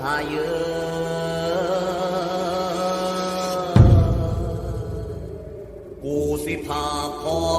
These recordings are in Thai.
พาเยอะกูสิพาพอ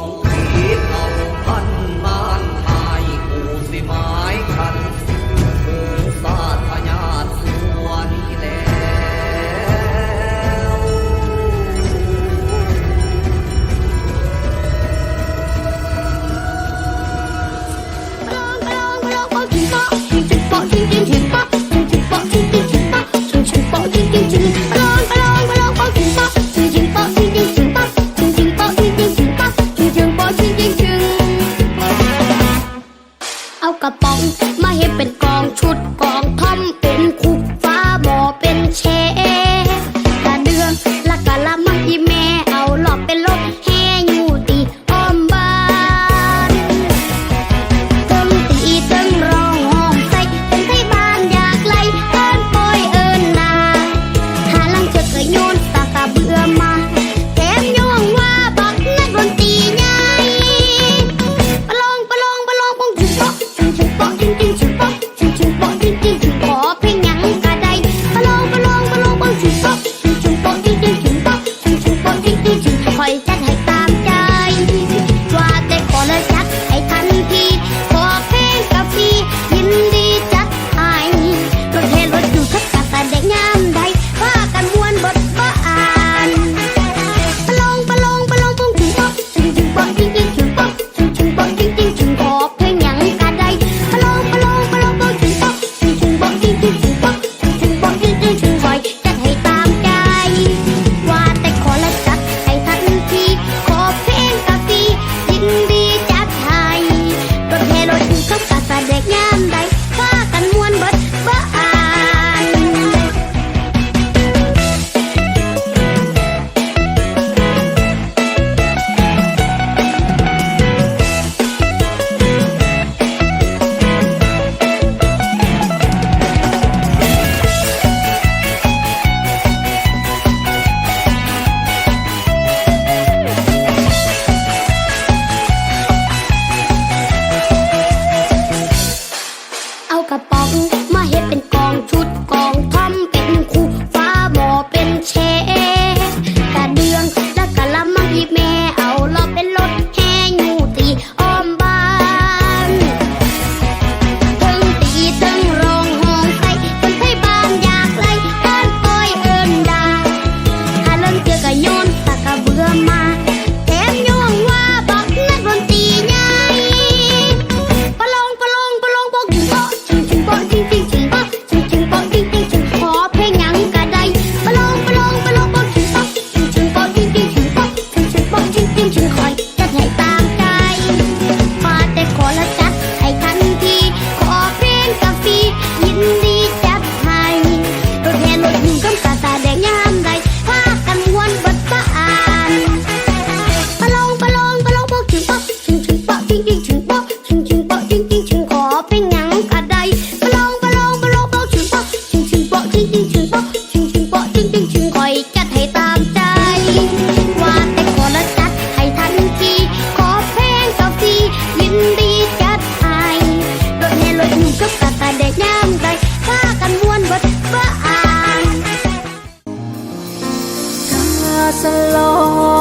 สลอ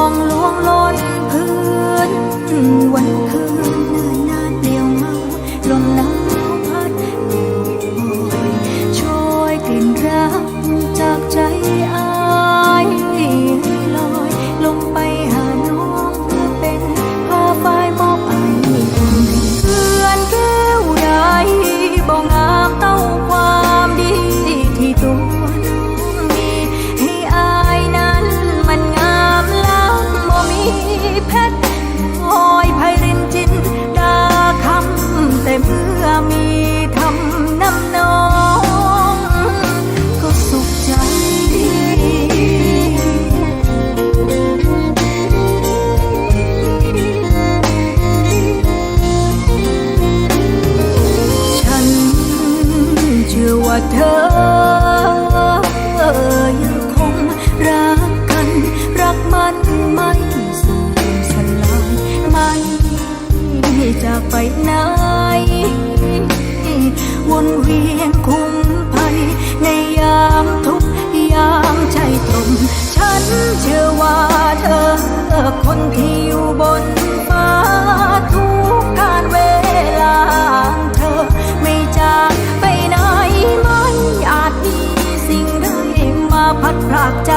งลวงล้นพื้นวัน คนที่อยู่บนฟ้าทุกการเวลาเธอ ไม่จากไปไหนไม่อาจมีสิ่งใดมาพัดพรากใจ